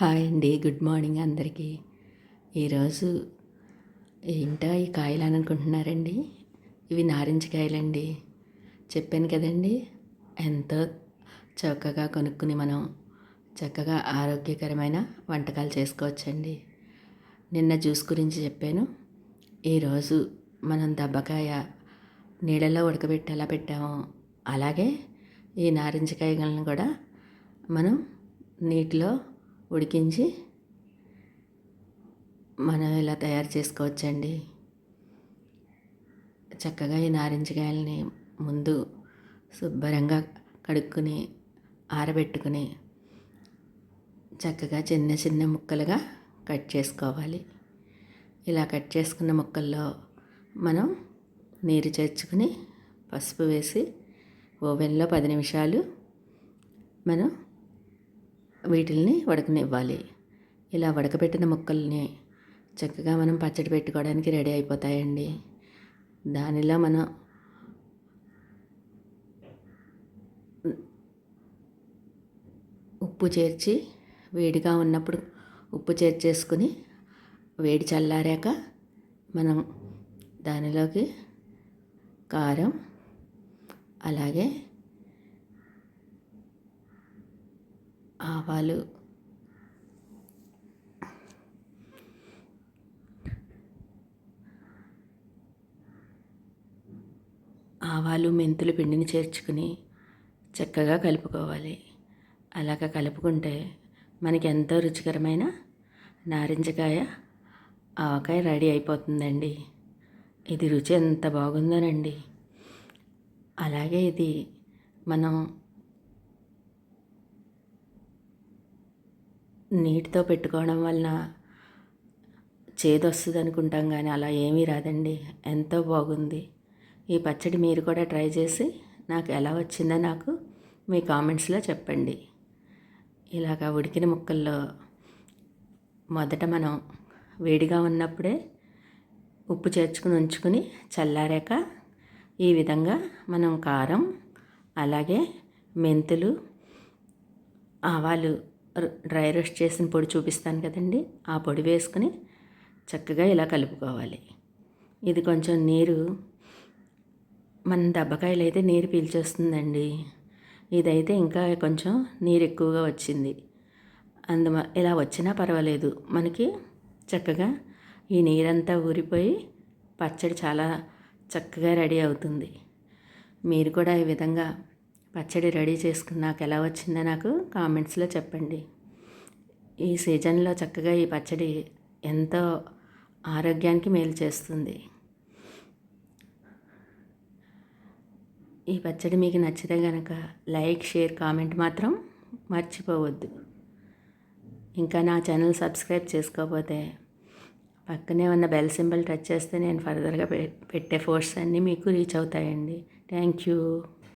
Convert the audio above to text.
Hi అండి good morning అందరికీ. ఈరోజు ఏంటో ఈ కాయలు అని అనుకుంటున్నారండి? ఇవి నారింజ కాయలండి. చెప్పాను కదండి ఎంతో చక్కగా కొనుక్కుని మనం చక్కగా ఆరోగ్యకరమైన వంటకాలు చేసుకోవచ్చండి. నిన్న జ్యూస్ గురించి చెప్పాను. ఈరోజు మనం దబ్బకాయ నీళ్ళలో ఉడకబెట్టి ఎలా పెట్టామో. అలాగే ఈ నారింజ కాయలను కూడా మనం నీటిలో ఉడికించి మనం ఇలా తయారు చేసుకోవచ్చండి. చక్కగా ఈ నారింజకాయలని ముందు శుభ్రంగా కడుక్కుని ఆరబెట్టుకుని చక్కగా చిన్న చిన్న ముక్కలుగా కట్ చేసుకోవాలి. ఇలా కట్ చేసుకున్న ముక్కల్లో మనం నీరు చేర్చుకుని పసుపు వేసి ఓవెన్లో పది నిమిషాలు మనం వీటిల్ని ఉడకనివ్వాలి ఇలా ఉడకబెట్టిన ముక్కల్ని చక్కగా మనం పచ్చడి పెట్టుకోవడానికి రెడీ అయిపోతాయండి. దానిలో మనం ఉప్పు చేర్చి వేడిగా ఉన్నప్పుడు ఉప్పు చేర్చేసుకుని వేడి చల్లారాక మనం దానిలోకి కారం అలాగే ఆవాలు. ఆవాలు మెంతులు పిండిని చేర్చుకుని చక్కగా కలుపుకోవాలి. అలాగ కలుపుకుంటే మనకి ఎంతో రుచికరమైన నారింజకాయ ఆవకాయ రెడీ అయిపోతుందండి. ఇది రుచి ఎంత బాగుందోనండి. అలాగే ఇది మనం నీటితో పెట్టుకోవడం వలన చేదొస్తుంది అనుకుంటాం కానీ అలా ఏమీ రాదండి. ఎంతో బాగుంది. ఈ పచ్చడి మీరు కూడా ట్రై చేసి నాకు ఎలా వచ్చిందో నాకు మీ కామెంట్స్లో చెప్పండి. ఇలాగ ఉడికిన ముక్కల్లో మొదట మనం వేడిగా ఉన్నప్పుడే ఉప్పు చేర్చుకుని ఉంచుకుని చల్లారాక ఈ విధంగా మనం కారం అలాగే మెంతులు ఆవాలు డ్రై రోస్ట్ చేసిన పొడి చూపిస్తాను కదండి. ఆ పొడి వేసుకుని చక్కగా ఇలా కలుపుకోవాలి. ఇది కొంచెం నీరు మన దెబ్బకాయలు అయితే నీరు పీల్చేస్తుందండి. ఇదైతే ఇంకా కొంచెం నీరు ఎక్కువగా వచ్చింది. అందు ఇలా వచ్చినా పర్వాలేదు. మనకి చక్కగా ఈ నీరంతా ఊరిపోయి పచ్చడి చాలా చక్కగా రెడీ అవుతుంది. మీరు కూడా ఈ విధంగా పచ్చడి రెడీ చేసుకున్నాక ఎలా వచ్చిందో నాకు కామెంట్స్లో చెప్పండి. ఈ సీజన్లో చక్కగా ఈ పచ్చడి ఎంతో ఆరోగ్యానికి మేలు చేస్తుంది. ఈ పచ్చడి మీకు నచ్చితే కనుక లైక్ షేర్ కామెంట్ మాత్రం మర్చిపోవద్దు. ఇంకా నా ఛానల్ సబ్స్క్రైబ్ చేసుకోకపోతే పక్కనే ఉన్న బెల్ సింబల్ టచ్ చేస్తే నేను ఫర్దర్గా పెట్టే ఫోర్స్ అన్నీ మీకు రీచ్ అవుతాయండి. Thank you.